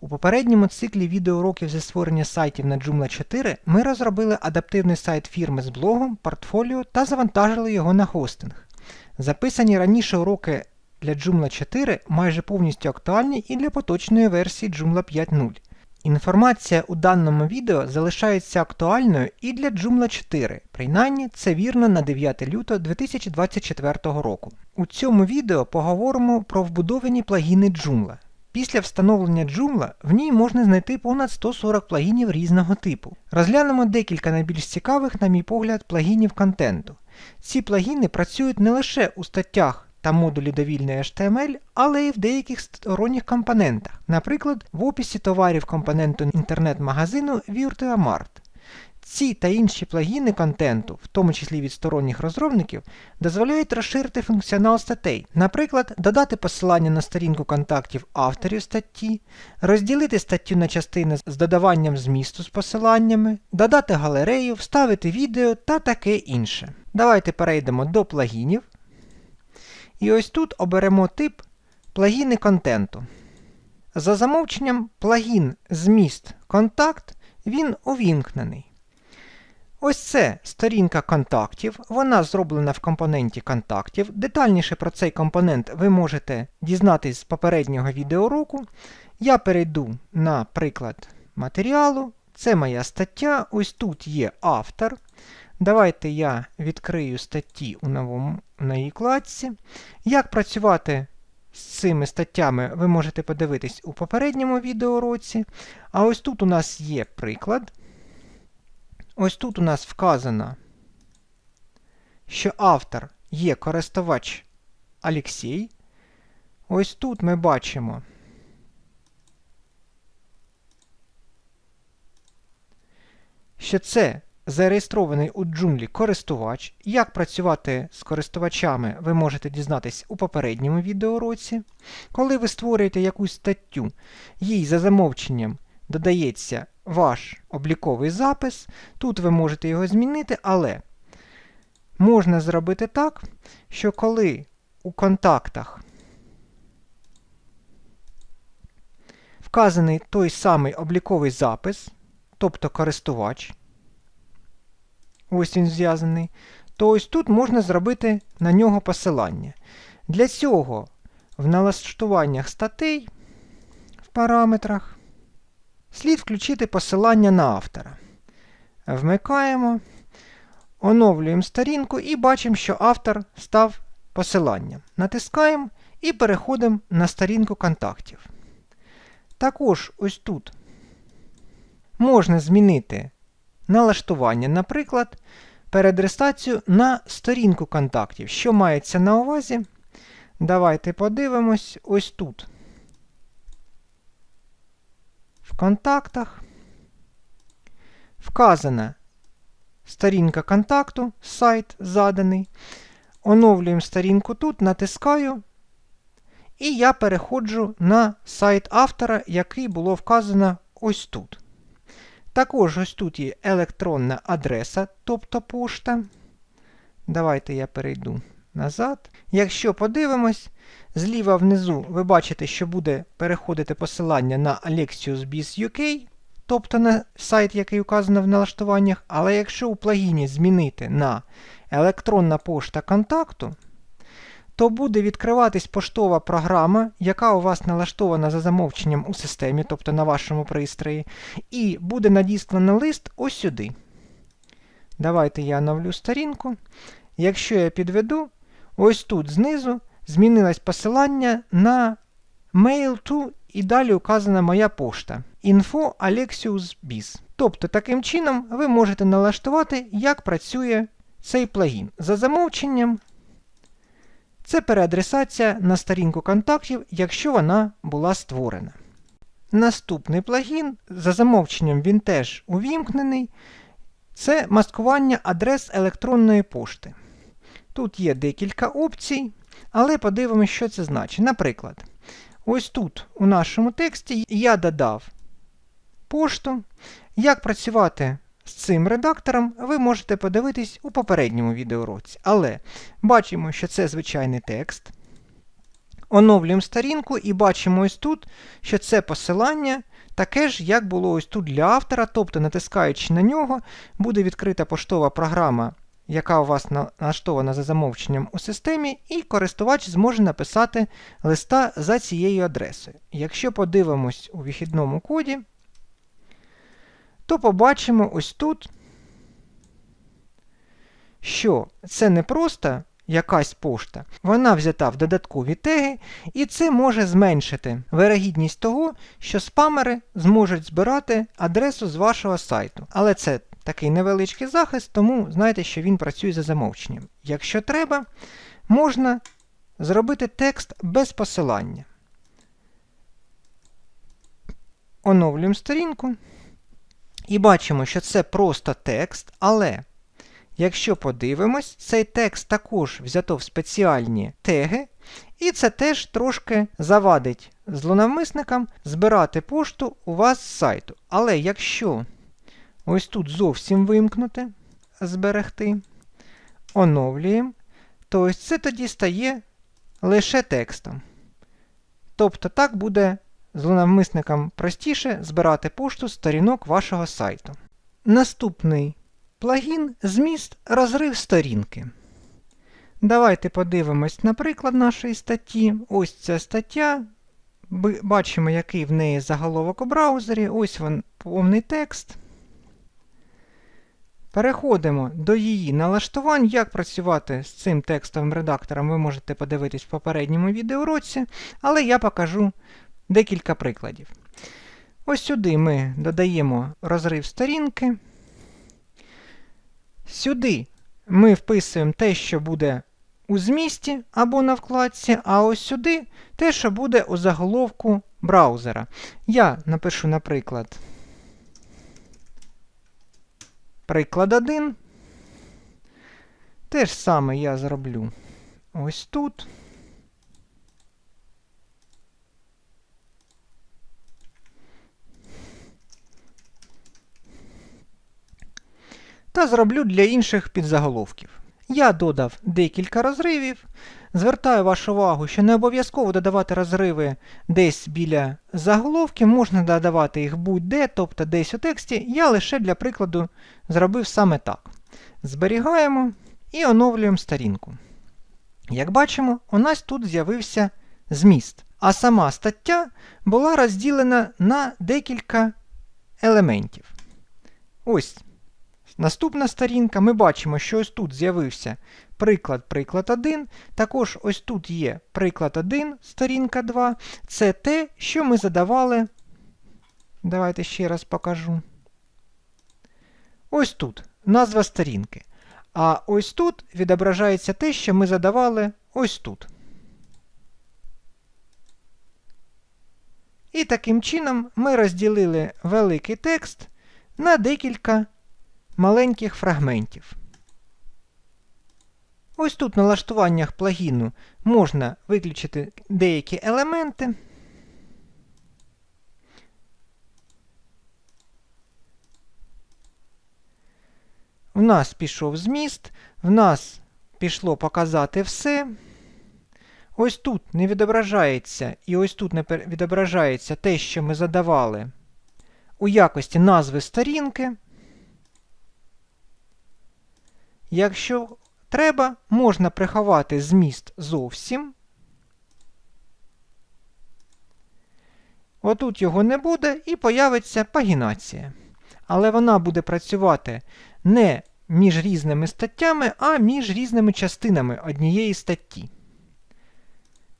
У попередньому циклі відеоуроків зі створення сайтів на Joomla 4 ми розробили адаптивний сайт фірми з блогом, портфоліо та завантажили його на хостинг. Записані раніше уроки для Joomla 4 майже повністю актуальні і для поточної версії Joomla 5.0. Інформація у даному відео залишається актуальною і для Joomla 4, принаймні це вірно на 9 лютого 2024 року. У цьому відео поговоримо про вбудовані плагіни Joomla. Після встановлення Joomla в ній можна знайти понад 140 плагінів різного типу. Розглянемо декілька найбільш цікавих, на мій погляд, плагінів контенту. Ці плагіни працюють не лише у статтях та модулі довільної HTML, але й в деяких сторонніх компонентах, наприклад, в описі товарів компоненту інтернет-магазину VirtuaMart. Ці та інші плагіни контенту, в тому числі від сторонніх розробників, дозволяють розширити функціонал статей, наприклад, додати посилання на сторінку контактів авторів статті, розділити статтю на частини з додаванням змісту з посиланнями, додати галерею, вставити відео та таке інше. Давайте перейдемо до плагінів. І ось тут оберемо тип плагіни контенту. За замовченням плагін зміст контакт він увімкнений. Ось це сторінка контактів, вона зроблена в компоненті контактів. Детальніше про цей компонент ви можете дізнатись з попереднього відеоуроку. Я перейду на приклад матеріалу. Це моя стаття. Ось тут є автор. Давайте я відкрию статті у новому на її кладці. Як працювати з цими статтями, ви можете подивитись у попередньому відеоуроці. А ось тут у нас є приклад. Ось тут у нас вказано, що автор є користувач Алексій. Ось тут ми бачимо, що це зареєстрований у джунглі користувач. Як працювати з користувачами, ви можете дізнатись у попередньому відеоуроці. Коли ви створюєте якусь статтю, їй за замовченням додається ваш обліковий запис. Тут ви можете його змінити, але можна зробити так, що коли у контактах вказаний той самий обліковий запис, тобто користувач, ось він зв'язаний, то ось тут можна зробити на нього посилання. Для цього в налаштуваннях статей в параметрах слід включити посилання на автора. Вмикаємо, оновлюємо сторінку і бачимо, що автор став посиланням. Натискаємо і переходимо на сторінку контактів. Також ось тут можна змінити налаштування, наприклад, переадресацію на сторінку контактів. Що мається на увазі? Давайте подивимось ось тут в контактах. Вказана сторінка контакту, сайт заданий. Оновлюємо сторінку тут, натискаю. І я переходжу на сайт автора, який було вказано ось тут. Також ось тут є електронна адреса, тобто пошта. Давайте я перейду назад. Якщо подивимось, зліва внизу ви бачите, що буде переходити посилання на Alexius UK, тобто на сайт, який указано в налаштуваннях, але якщо у плагіні змінити на електронна пошта контакту, то буде відкриватись поштова програма, яка у вас налаштована за замовченням у системі, тобто на вашому пристрої, і буде надіслано лист ось сюди. Давайте я оновлю сторінку. Якщо я підведу, Ось тут знизу змінилось посилання на mail to і далі указана моя пошта info Alexius Тобто, таким чином ви можете налаштувати, як працює цей плагін. За замовченням, це переадресація на сторінку контактів, якщо вона була створена. Наступний плагін, за замовченням він теж увімкнений. Це маскування адрес електронної пошти. Тут є декілька опцій, але подивимося, що це значить. Наприклад, ось тут у нашому тексті я додав пошту. Як працювати з цим редактором, ви можете подивитись у попередньому відеоуроці. Але бачимо, що це звичайний текст. Оновлюємо сторінку і бачимо ось тут, що це посилання таке ж, як було ось тут для автора, тобто, натискаючи на нього, буде відкрита поштова програма, яка у вас налаштована за замовченням у системі, і користувач зможе написати листа за цією адресою. Якщо подивимось у вихідному коді, то побачимо ось тут, що це не просто якась пошта, вона взята в додаткові теги, і це може зменшити вирогідність того, що спамери зможуть збирати адресу з вашого сайту. Але це такий невеличкий захист, тому знайте, що він працює за замовченням. Якщо треба, можна зробити текст без посилання. Оновлюємо сторінку. І бачимо, що це просто текст, але якщо подивимось, цей текст також взято в спеціальні теги, і це теж трошки завадить злонавмисникам збирати пошту у вас з сайту. Але якщо ось тут зовсім вимкнути, зберегти, оновлюємо, то ось це тоді стає лише текстом. Тобто так буде злонавмисникам простіше збирати пошту з сторінок вашого сайту. Наступний плагін зміст розрив сторінки. Давайте подивимось на приклад нашої статті. Ось ця стаття. Бачимо, який в неї заголовок у браузері. Ось він повний текст. Переходимо до її налаштувань. Як працювати з цим текстовим редактором, ви можете подивитись в попередньому відеоуроці, але я покажу декілька прикладів. Ось сюди ми додаємо розрив сторінки. Сюди ми вписуємо те, що буде у змісті або на вкладці, а ось сюди те, що буде у заголовку браузера. Я напишу, наприклад, приклад 1. Те ж саме я зроблю ось тут. та зроблю для інших підзаголовків. Я додав декілька розривів. Звертаю вашу увагу, що не обов'язково додавати розриви десь біля заголовків, можна додавати їх будь-де, тобто десь у тексті. Я лише для прикладу зробив саме так. Зберігаємо і оновлюємо сторінку. Як бачимо, у нас тут з'явився зміст, а сама стаття була розділена на декілька елементів. Ось Наступна сторінка, ми бачимо, що ось тут з'явився приклад приклад 1. Також ось тут є приклад 1, сторінка 2. Це те, що ми задавали. Давайте ще раз покажу. Ось тут назва сторінки. А ось тут відображається те, що ми задавали ось тут. І таким чином ми розділили великий текст на декілька маленьких фрагментів. Ось тут в налаштуваннях плагіну можна виключити деякі елементи. В нас пішов зміст, в нас пішло показати все. Ось тут не відображається, і ось тут не відображається те, що ми задавали у якості назви сторінки. Якщо треба, можна приховати зміст зовсім. Отут його не буде і появиться пагінація. Але вона буде працювати не між різними статтями, а між різними частинами однієї статті.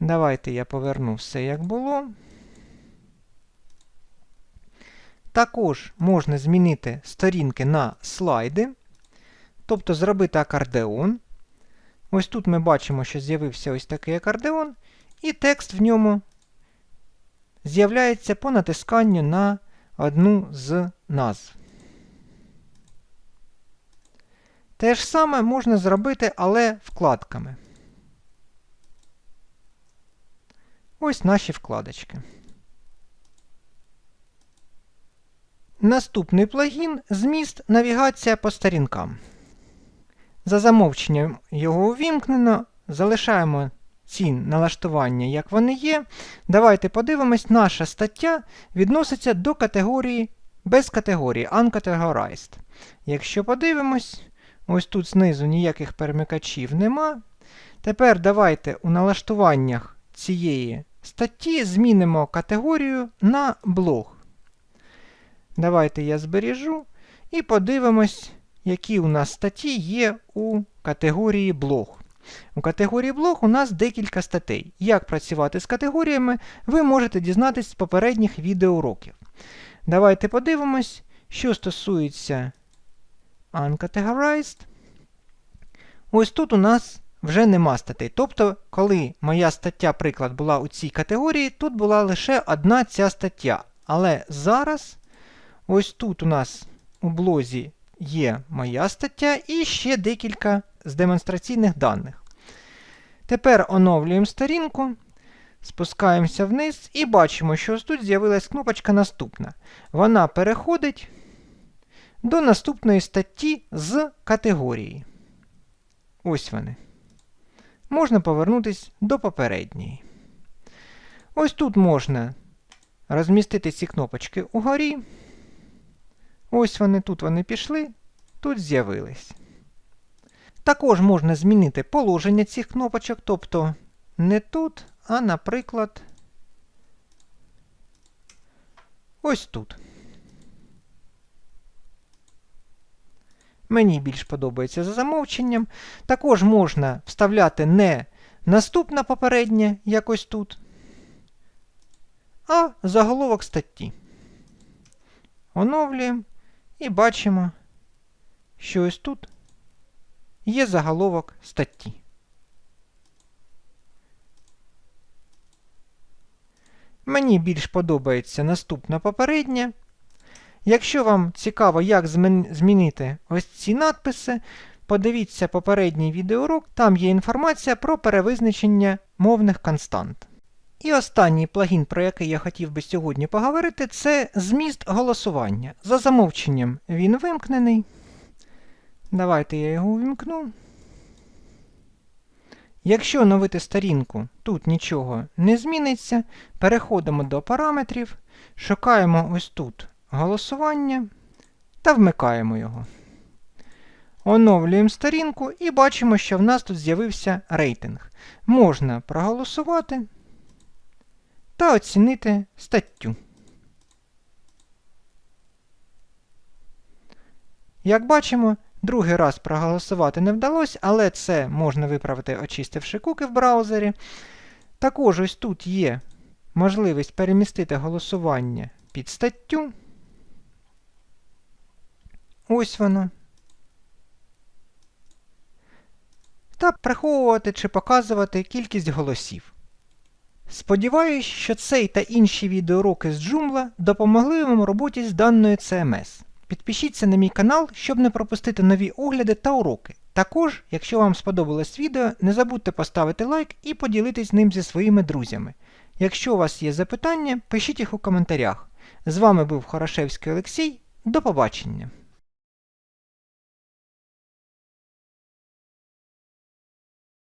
Давайте я поверну все як було. Також можна змінити сторінки на слайди. Тобто зробити акордеон. Ось тут ми бачимо, що з'явився ось такий акордеон, і текст в ньому з'являється по натисканню на одну з назв. Те ж саме можна зробити, але вкладками. Ось наші вкладочки. Наступний плагін зміст навігація по сторінкам. За замовченням його увімкнено. Залишаємо ці налаштування, як вони є. Давайте подивимось, наша стаття відноситься до категорії без категорії Uncategorized. Якщо подивимось, ось тут знизу ніяких перемикачів нема. Тепер давайте у налаштуваннях цієї статті змінимо категорію на блог. Давайте я збережу і подивимось, які у нас статті є у категорії блог. У категорії блог у нас декілька статей. Як працювати з категоріями, ви можете дізнатись з попередніх відеоуроків. Давайте подивимось, що стосується Uncategorized. Ось тут у нас вже нема статей. Тобто, коли моя стаття, приклад, була у цій категорії, тут була лише одна ця стаття. Але зараз, ось тут у нас у блозі є моя стаття і ще декілька з демонстраційних даних. Тепер оновлюємо сторінку, спускаємося вниз і бачимо, що ось тут з'явилась кнопочка Наступна. Вона переходить до наступної статті з категорії. Ось вони. Можна повернутися до попередньої. Ось тут можна розмістити ці кнопочки угорі. Ось вони, тут вони пішли, тут з'явились. Також можна змінити положення цих кнопочок, тобто не тут, а, наприклад, ось тут. Мені більш подобається за замовченням. Також можна вставляти не наступне попереднє, як ось тут, а заголовок статті. Оновлюємо і бачимо, що ось тут є заголовок статті. Мені більш подобається наступне попереднє. Якщо вам цікаво, як змінити ось ці надписи, подивіться попередній відеоурок, там є інформація про перевизначення мовних констант. І останній плагін, про який я хотів би сьогодні поговорити, це зміст голосування. За замовченням він вимкнений. Давайте я його увімкну. Якщо оновити сторінку, тут нічого не зміниться, переходимо до параметрів, шукаємо ось тут голосування та вмикаємо його. Оновлюємо сторінку і бачимо, що в нас тут з'явився рейтинг. Можна проголосувати та оцінити статтю. Як бачимо, другий раз проголосувати не вдалося, але це можна виправити, очистивши куки в браузері. Також ось тут є можливість перемістити голосування під статтю. Ось воно. Та приховувати чи показувати кількість голосів. Сподіваюсь, що цей та інші відеоуроки з Joomla допомогли вам у роботі з даною CMS. Підпишіться на мій канал, щоб не пропустити нові огляди та уроки. Також, якщо вам сподобалось відео, не забудьте поставити лайк і поділитись ним зі своїми друзями. Якщо у вас є запитання, пишіть їх у коментарях. З вами був Хорошевський Олексій. До побачення!